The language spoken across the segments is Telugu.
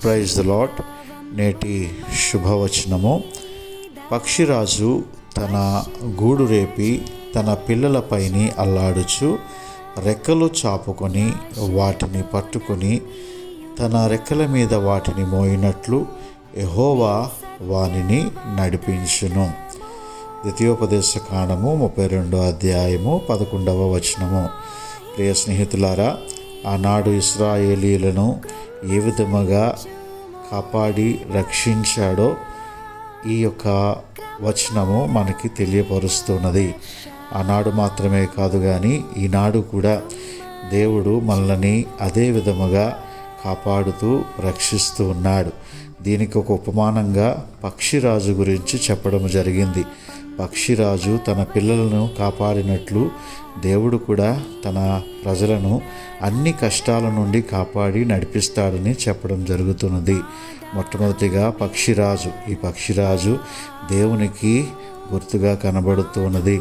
ప్రైజ్ ద లాట్ నేటి శుభవచనము. పక్షిరాజు తన గూడు రేపి తన పిల్లలపైని అల్లాడుచు రెక్కలు చాపుకొని వాటిని పట్టుకొని తన రెక్కల మీద వాటిని మోయినట్లు ఎహోవా వానిని నడిపించును. ద్వితీయోపదేశ కాండము ముప్పై రెండో అధ్యాయము పదకొండవ వచనము. ప్రియ స్నేహితులారా ఆనాడు ఇస్రాయేలీలను ఏ విధముగా కాపాడి రక్షించాడో ఈ యొక్క వచనము మనకి తెలియపరుస్తున్నది. ఆనాడు మాత్రమే కాదు కానీ ఈనాడు కూడా దేవుడు మనల్ని అదే విధముగా కాపాడుతూ రక్షిస్తూ ఉన్నాడు. దీనికి ఒక ఉపమానంగా పక్షిరాజు గురించి చెప్పడం జరిగింది. పక్షిరాజు తన పిల్లలను కాపాడినట్లు దేవుడు కూడా తన ప్రజలను అన్ని కష్టాల నుండి కాపాడి నడిపిస్తాడని చెప్పడం జరుగుతున్నది. మొట్టమొదటిగా పక్షిరాజు. ఈ పక్షిరాజు దేవునికి గుర్తుగా కనబడుతున్నది.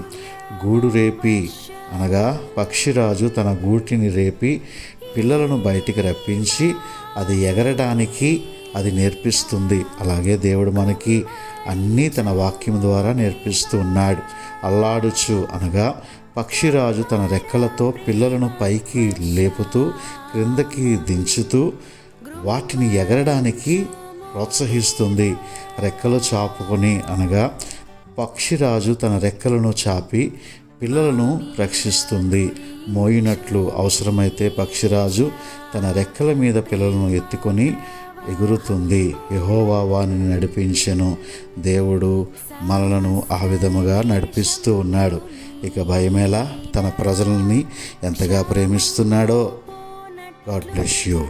గూడు రేపి అనగా పక్షిరాజు తన గూటిని రేపి పిల్లలను బయటికి రప్పించి అది ఎగరడానికి అది నేర్పిస్తుంది. అలాగే దేవుడు మనకి అన్నీ తన వాక్యం ద్వారా నేర్పిస్తూ ఉన్నాడు. అల్లాడుచు అనగా పక్షిరాజు తన రెక్కలతో పిల్లలను పైకి లేపుతూ క్రిందకి దించుతూ వాటిని ఎగరడానికి ప్రోత్సహిస్తుంది. రెక్కలు చాపుకొని అనగా పక్షిరాజు తన రెక్కలను చాపి పిల్లలను రక్షిస్తుంది. మోయినట్లు అవసరమైతే పక్షిరాజు తన రెక్కల మీద పిల్లలను ఎత్తుకొని ఎగురుతుంది. యహోవా వానిని నడిపించెను. దేవుడు మనలను ఆ విధముగా నడిపిస్తూ ఉన్నాడు. ఇక భయమేలా తన ప్రజలని ఎంతగా ప్రేమిస్తున్నాడో? God bless you.